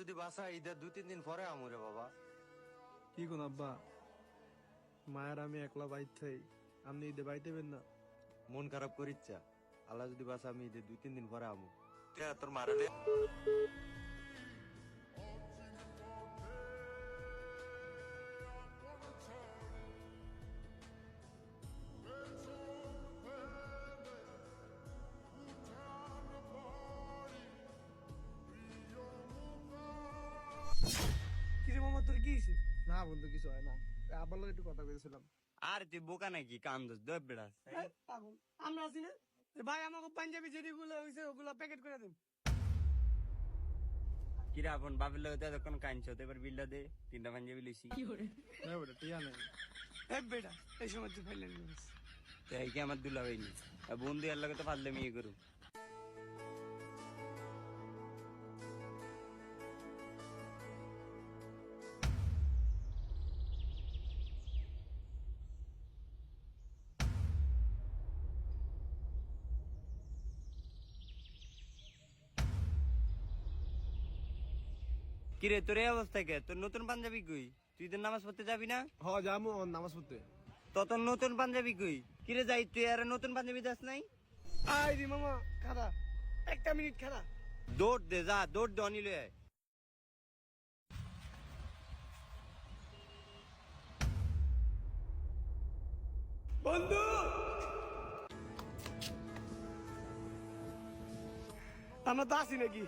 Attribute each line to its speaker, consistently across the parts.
Speaker 1: যদি বাসা ঈদের দু তিন দিন পরে আমরে বাবা।
Speaker 2: কি কোন আব্বা? মায়ের আমি একলা বাইর থাই আপনি ঈদে বাইতেবেন না?
Speaker 1: মন খারাপ করিচ্ছা। আল্লাহ যদি বাসা আমি ঈদের দু তিন দিন পরে আমু। তে তোর মারালে
Speaker 2: তোর কি না বন্ধু কিছু হয় না। আব্বার লগে একটু কথা কইছিলাম
Speaker 1: আর তুই বোকা নাকি? দব বেড়াস
Speaker 2: পাগল। আমরা আছি না? ভাই আমাকে পাঞ্জাবি যেগুলো হয়েছে ওগুলো প্যাকেট করে দেন।
Speaker 1: কিরা আপন বাপের লগে তো এতক্ষণ কাঁদছ তো এবার বিল্লা দে তিনটা পাঞ্জাবি লইছি।
Speaker 2: হ্যাঁ বেটা টিয়া নেই। এ বেটা এই সময় তুই ফাইলেন
Speaker 1: তো এই কি আমার দুলা হইনি আর বন্ধু এর লগে তো পারলে ইয়ে করু কিরে তোর এই অবস্থা কে? তোর নতুন পাঞ্জাবি কই? তুই তো নামাজ পড়তে যাবি না?
Speaker 2: হ যামু নামাজ পড়তে।
Speaker 1: তো তোর নতুন পাঞ্জাবি কই? কিরে যাই তুই আর নতুন পাঞ্জাবি দাস নাই?
Speaker 2: আই রে মামা খারা একটা মিনিট খারা
Speaker 1: দৌড় দে যা দৌড় দে অনিল
Speaker 2: বন্ধু! আমরা তো আসি নাকি?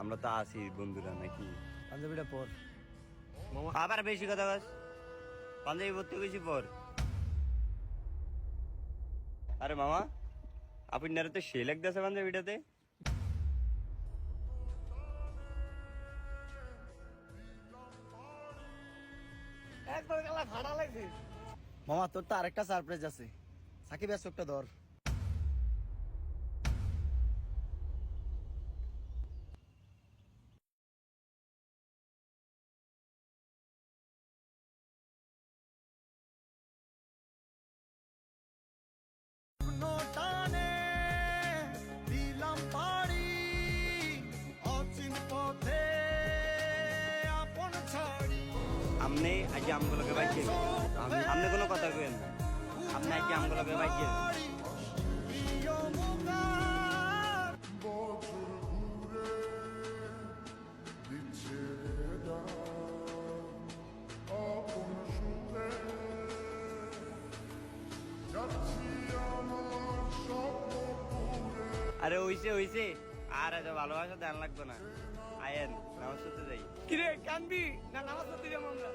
Speaker 1: আমরা তো আছি বন্ধুরা নাকি?
Speaker 2: পাঞ্জাবিটা পর।
Speaker 1: আবার বেশি কথা বাস পাঞ্জাবি পড়তে বেশি পর আরে মামা আপনার তো সে লাগতেছে পাঞ্জাবিটাতে।
Speaker 3: মামা তোর তো আরেকটা সারপ্রাইজ আছে। সাকিব চোখটা ধর। আপনি
Speaker 1: আজ আমগুলোকে বাইকে আপনি কোনো কথা কেন আপনি আজ আমগুলোকে
Speaker 4: পুরে
Speaker 1: আরে হইছে হইছে। আর এত ভালোবাসা ধ্যান লাগতো না। আয়েন, নামাজ করতে যাই।
Speaker 2: কিরে, কানবি? না, নামাজ করতে যাব আমরা।